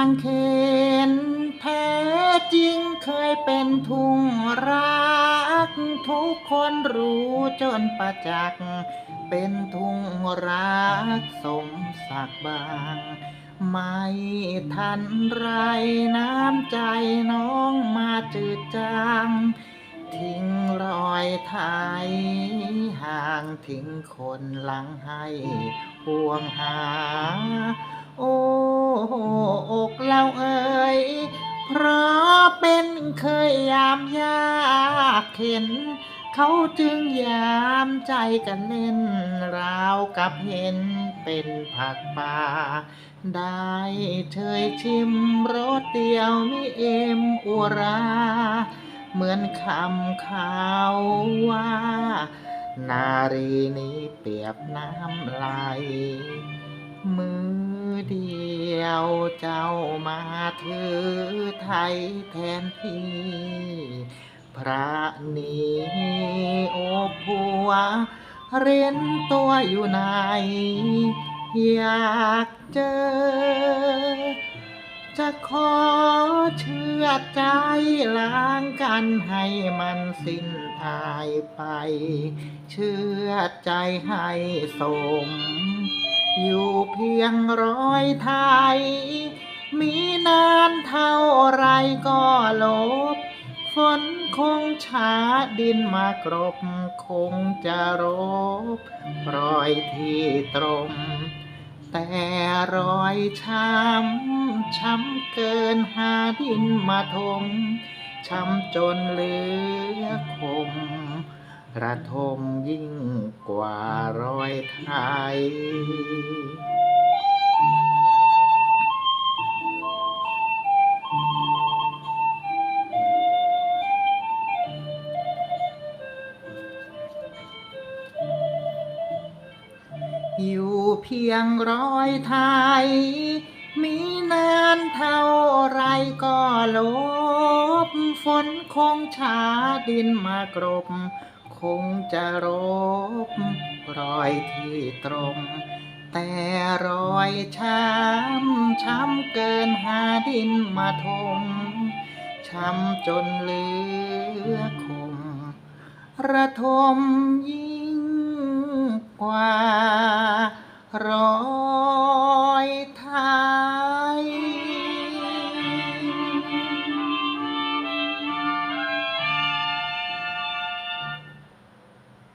างเขนแท้จริงเคยเป็นทุ่งรัก ทุกคนรู้จนประจักษ์เป็นทุ่งรักสมศักดิ์บาง ไม่ทันไรน้ำใจน้องมาจืดจางทิ้งรอยไทยห่างทิ้งคนหลังให้ห่วงหา อ้อกเราเอ่ยเพราะเป็นเคยยามยากเข็น เขาจึงยามใจกันเล่น ราวกับเห็นเป็นผักป่า ได้เชยชิมรสเดียวมิเอ็มอุรา เหมือนคำข่าวว่า นารีนี้เปียบน้ำลายมือ เดียวเจ้ามาถือไทยแทนพี่พระนี้โอ้ผัว เร้นตัวอยู่ไหน อยากเจอ จะขอเชื่อใจล้างกันให้มันสิ้นหายไป เชื่อใจให้สม อยู่เพียงร้อยไทย มีนานเท่าไรก็ลบ ฝนคงช้าดินมากรบ คงจะรบรอยที่ตรง แต่รอยช้ำ ช้ำเกินหาดินมาทมช้ำจนเหลือคม ระทมยิ่งกว่าร้อยไทย อยู่เพียงร้อยไทย มีนานเท่าไรก็ลบ ฝนคงช้าดินมากรบ คงจะรบรอยที่ตรง แต่รอยช้ำ ช้ำเกินหาดินมาทม ช้ำจนเหลือคม ระทมยิ่งกว่ารอ